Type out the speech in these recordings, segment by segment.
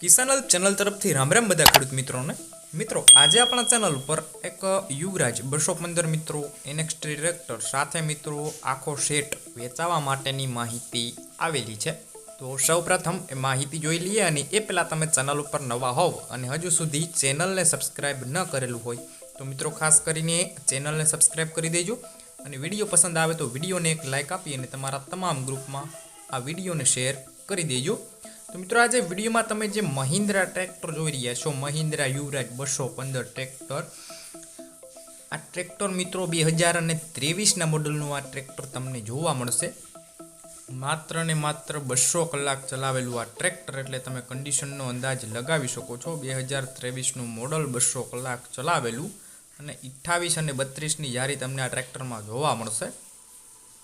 કિસાનલ channel તરફથી રામ રામ બધા ખેડૂત મિત્રોને. મિત્રો, આજે આપણા ચેનલ ઉપર એક યુવરાજ બસો પંદર મિત્રો એનેક્સ ટ્રેક્ટર સાથે મિત્રો આખો સેટ વેચાવા માટેની માહિતી આવેલી છે. તો સૌપ્રથમ એ માહિતી જોઈ લઈએ અને એ પહેલાં તમે ચેનલ ઉપર નવા હોવ અને હજુ સુધી ચેનલને સબસ્ક્રાઈબ ન કરેલું હોય, તો મિત્રો ખાસ કરીને ચેનલને સબસ્ક્રાઈબ કરી દેજો અને વીડિયો પસંદ આવે તો વિડીયોને એક લાઇક આપી અને તમારા તમામ ગ્રુપમાં આ વિડીયોને શેર કરી દેજો. તો મિત્રો આજે વિડીયોમાં તમે જે મહિન્દ્રા ટ્રેક્ટર જોઈ રહ્યા છો, મહિન્દ્રા યુવરાજ બસો પંદર ટ્રેક્ટર. આ ટ્રેક્ટર મિત્રો બે હજાર અને ત્રેવીસના મોડલનું આ ટ્રેક્ટર તમને જોવા મળશે. માત્ર ને માત્ર બસો કલાક ચલાવેલું આ ટ્રેક્ટર એટલે તમે કન્ડિશનનો અંદાજ લગાવી શકો છો. બે હજાર ત્રેવીસનું મોડલ બસો કલાક ચલાવેલું અને અઠ્ઠાવીસ અને બત્રીસની જારી તમને આ ટ્રેક્ટરમાં જોવા મળશે.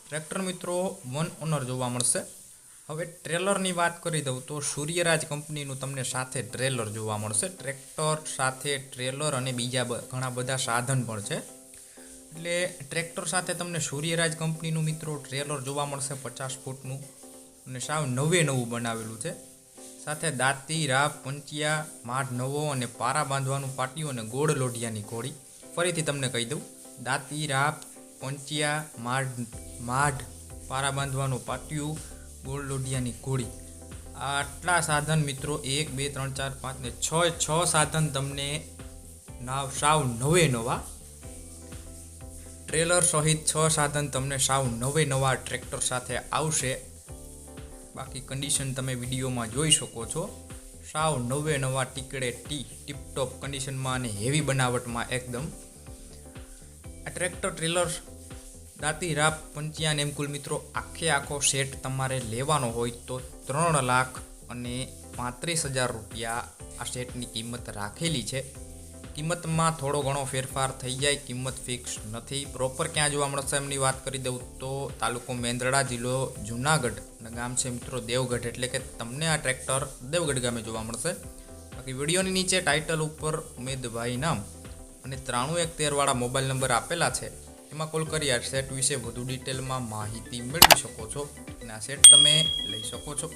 ટ્રેક્ટર મિત્રો વન ઓનર જોવા મળશે. હવે ટ્રેલરની વાત કરી દઉં તો સૂર્યરાજ કંપનીનું તમને સાથે ટ્રેલર જોવા મળશે. ટ્રેક્ટર સાથે ટ્રેલર અને બીજા ઘણા બધા સાધન પણ છે. એટલે ટ્રેક્ટર સાથે તમને સૂર્યરાજ કંપનીનું મિત્રો ટ્રેલર જોવા મળશે પચાસ ફૂટનું. અને સાવ નવે નવું બનાવેલું છે. સાથે દાંતી રાપ પંચિયા માઢ નવો અને પારા બાંધવાનું પાટિયું અને ગોળ લોઢિયાની ઘોડી. ફરીથી તમને કહી દઉં. દાંતી રાપ પંચિયા માઢ માઢ પારા બાંધવાનું પાટિયું ગોળ લોઢિયાની ઘોડી આટલા સાધન મિત્રો, એક, બે, ત્રણ, ચાર, પાંચ ને છ છ સાધન તમને નાવ સાવ નવે નવા ટ્રેલર સહિત છ સાધન તમને સાવ નવે નવા ટ્રેક્ટર સાથે આવશે. બાકી કન્ડિશન તમે વિડીયોમાં જોઈ શકો છો. સાવ નવે નવા ટીકડે ટી, ટીપટોપ કન્ડિશનમાં અને હેવી બનાવટમાં એકદમ. આ ટ્રેક્ટર, ટ્રેલર દાંતી રાપ પંચિયાન એમ કુલ મિત્રો, આખે આખો સેટ તમારે લેવાનો હોય તો ત્રણ લાખ અને પાંત્રીસ હજાર રૂપિયા આ સેટની કિંમત રાખેલી છે. કિંમતમાં થોડો ઘણો ફેરફાર થઈ જાય, કિંમત ફિક્સ નથી. પ્રોપર ક્યાં જોવા મળશે એમની વાત કરી દઉં તો તાલુકો મેંદરડા જિલ્લો જુનાગઢ. અને ગામ છે મિત્રો દેવગઢ, એટલે કે તમને આ ટ્રેક્ટર દેવગઢ ગામે જોવા મળશે. બાકી વિડીયોની નીચે ટાઇટલ ઉપર ઉમેદભાઈ નામ અને ત્રાણું એક તેરવાળા મોબાઈલ નંબર આપેલા છે. એમાં કોલ કરી આ સેટ વિશે વધુ ડિટેલમાં માહિતી મેળવી શકો છો. અને આ સેટ તમે લઈ શકો છો.